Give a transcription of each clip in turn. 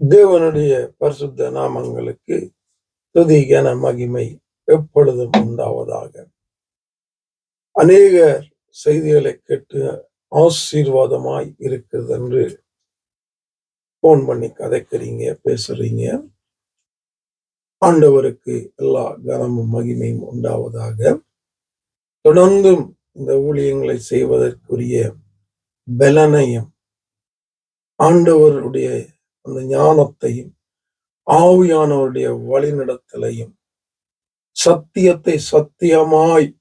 தேவனுடைய பரிசுத்த நாமங்களுக்கு துதி கன மகிமை எப்பொழுதும் உண்டாவதாக. அநேகர் செய்திகளை கேட்டு ஆசீர்வாதமாய் இருக்கிறது என்று போன் பண்ணி கதைக்கிறீங்க பேசுறீங்க. ஆண்டவருக்கு எல்லா கனமும் மகிமையும் உண்டாவதாக. தொடர்ந்தும் இந்த ஊழியங்களை செய்வதற்குரிய பலனையும் ஆண்டவருடைய அந்த ஞானத்தையும் ஆவியானவருடைய வழிநடத்தலையும் சத்தியத்தை சத்தியமாய்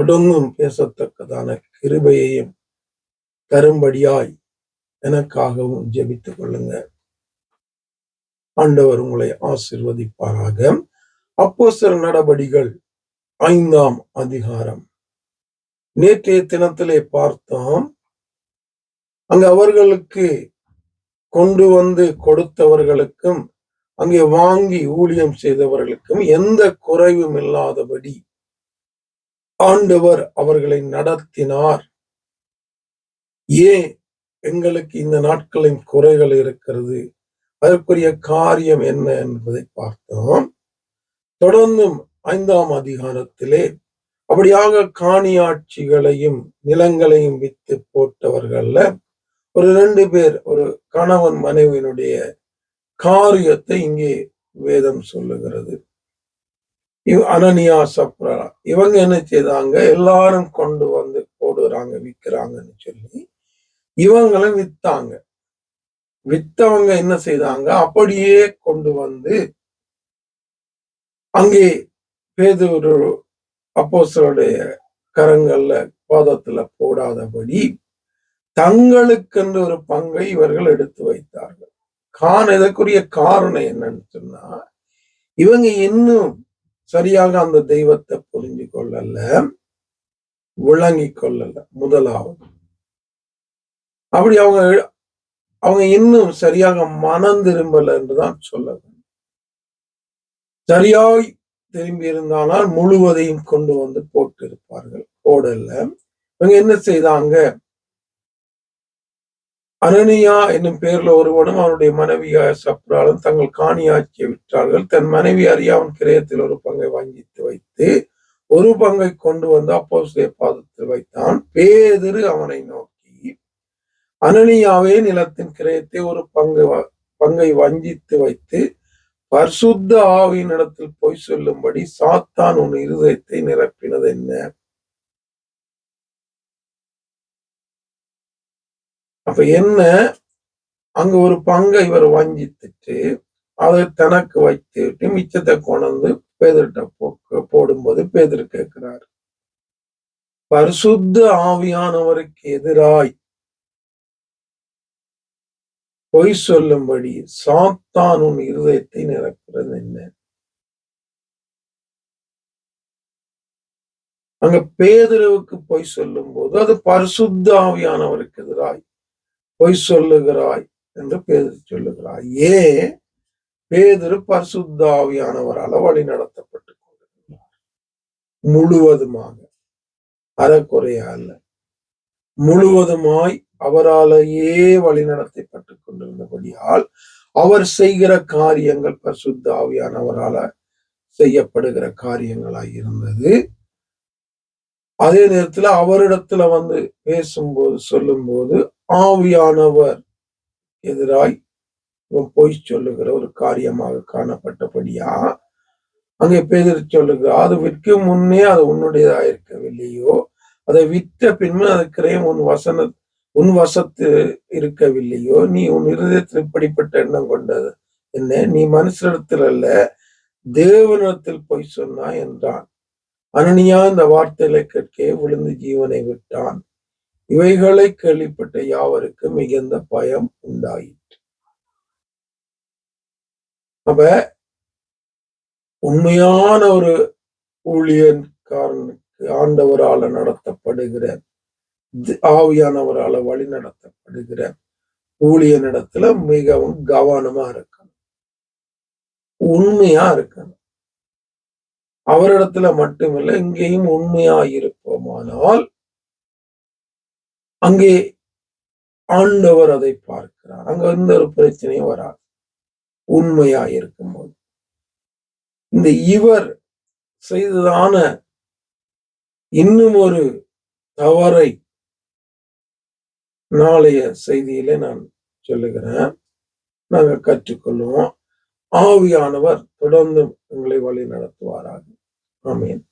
தொடர்ந்தும் பேசத்தக்கதான கிருபையையும் தரும்படியாய் எனக்காகவும் ஜெபித்துக் கொள்ளுங்க. ஆண்டவர் உங்களை ஆசிர்வதிப்பாராக. அப்போ சில நடபடிகள் ஐந்தாம் அதிகாரம். நேற்றைய தினத்திலே பார்த்தோம். அங்க அவர்களுக்கு கொண்டு வந்து கொடுத்தவர்களுக்கும் அங்கே வாங்கி ஊழியம் செய்தவர்களுக்கும் எந்த குறைவும் இல்லாதபடி ஆண்டவர் அவர்களை நடத்தினார். ஏன்? எங்களுக்கு இந்த நாட்களின் குறைகள் இருக்கிறது. அதற்குரிய காரியம் என்ன என்பதை பார்த்தோம். தொடர்ந்தும் ஐந்தாம் அதிகாரத்திலே அப்படியாக காணியாட்சிகளையும் நிலங்களையும் வித்து போட்டவர்கள்ல ஒரு ரெண்டு பேர் ஒரு கணவன் மனைவியினுடைய காரியத்தை இங்கே வேதம் சொல்லுகிறது. இவ் அனனியா சப்ரா இவங்க என்ன செய்தாங்க? எல்லாரும் கொண்டு வந்து போடுறாங்க விற்கிறாங்கன்னு சொல்லி இவங்களும் வித்தாங்க. வித்தவங்க என்ன செய்தாங்க? அப்படியே கொண்டு வந்து அங்கே பேதூர் அப்போசருடைய கரங்கள்ல பாதத்துல போடாதபடி தங்களுக்கென்று ஒரு பங்கை இவர்கள் எடுத்து வைத்தார்கள். கான் இதற்குரிய காரணம் என்னன்னு சொன்னா இவங்க இன்னும் சரியாக அந்த தெய்வத்தை புரிஞ்சு கொள்ளல விளங்கி கொள்ளல முதலாவது. அப்படி அவங்க அவங்க இன்னும் சரியாக மனம் திரும்பல என்றுதான் சொல்ல வேண்டும். சரியாய் திரும்பி இருந்தானால் முழுவதையும் கொண்டு வந்து போட்டு இருப்பார்கள் போடல இவங்க என்ன செய்தாங்க? அனனியா என்னும் பெயர்ல ஒருவனும் அவனுடைய மனைவியாய சப்ராலும் தங்கள் காணியாட்சியை விற்றார்கள். தன் மனைவி அறியாமன் கிரயத்தில் ஒரு பங்கை வாங்கித்து வைத்து ஒரு பங்கை கொண்டு வந்து அப்போ பாதத்தில் வைத்தான். பேதிரு அவனை நோக்கி அனனியாவே நிலத்தின் கிரயத்தை ஒரு பங்கு பங்கை வஞ்சித்து வைத்து பரிசுத்த ஆவியின் இடத்தில் போய் சொல்லும்படி சாத்தான் உன் இருதயத்தை நிரப்பினது என்ன? அப்ப என்ன? அங்க ஒரு பங்கை இவர் வஞ்சித்துட்டு அதை தனக்கு வைத்துட்டு மிச்சத்தை கொண்டு பேதர்கிட்ட போக்கு போடும்போது பேதர் கேட்கிறார். பரிசுத்த ஆவியானவருக்கு எதிராய் பொய் சொல்லும்படி சாத்தான் உன் இருதயத்தை நிரப்புறது என்ன? அங்க பேதரவுக்கு பொய் சொல்லும் போது அது பரிசுத்த ஆவியானவருக்கு எதிராய் பொய் சொல்லுகிறாய் என்று பேதர் சொல்லுகிறாய். ஏன் பேதரு பரிசுத்தாவியானவரால் வழி நடத்தப்பட்டு கொண்டிருக்கிறார் முழுவதுமாக. அறக்குறையா அல்ல. முழுவதுமாய் அவராலேயே வழி நடத்தப்பட்டு கொண்டிருந்தபடியால் அவர் செய்கிற காரியங்கள் பரிசுத்த ஆவியானவரால செய்யப்படுகிற காரியங்களாய் இருந்தது. அதே நேரத்துல அவரிடத்துல வந்து பேசும்போது சொல்லும்போது ஆவியானவர் எதிராய் பொய் சொல்லுகிற ஒரு காரியமாக காணப்பட்டபடியா அங்கே பேதர் சொல்லுகிறார் அது விற்கும் முன்னே அது உன்னுடையதா இருக்கவில்லையோ அதை விற்ற பின்பு அது கிரயம் உன் வசன உன் வசத்து இருக்கவில்லையோ? நீ உன் இருதயத்தில் இப்படிப்பட்ட எண்ணம் கொண்டது. என்ன? நீ மனுஷனிடத்தில் அல்ல தேவனிடத்தில் பொய் சொன்னா என்றான். அனனியா இந்த வார்த்தைகளை கேட்கே விழுந்து ஜீவனை விட்டான். இவைகளை கேள்விப்பட்ட யாவருக்கு மிகுந்த பயம் உண்டாயிற்று. அப்ப உண்மையான ஒரு ஊழியன்காரனுக்கு ஆண்டவரால நடத்தப்படுகிற ஆவியானவரால வழி நடத்தப்படுகிற ஊழியனிடத்துல மிகவும் கவனமா இருக்கணும். உண்மையா இருக்கணும். அவரிடத்துல மட்டுமில்லை இங்கேயும் உண்மையா இருப்போமானால் அங்கே ஆண்டவர் அதை பார்க்கிறார். அங்க எந்த ஒரு பிரச்சனையும் வராது. உண்மையா இருக்கும்போது இந்த இவர் செய்ததான இன்னும் ஒரு தவறை நாளைய செய்தியில நான் சொல்லுகிறேன். நாங்க கற்றுக்கொள்வோம். ஆவியானவர் தொடர்ந்து எங்களை வழி நடத்துவாராக. ஆமீன்.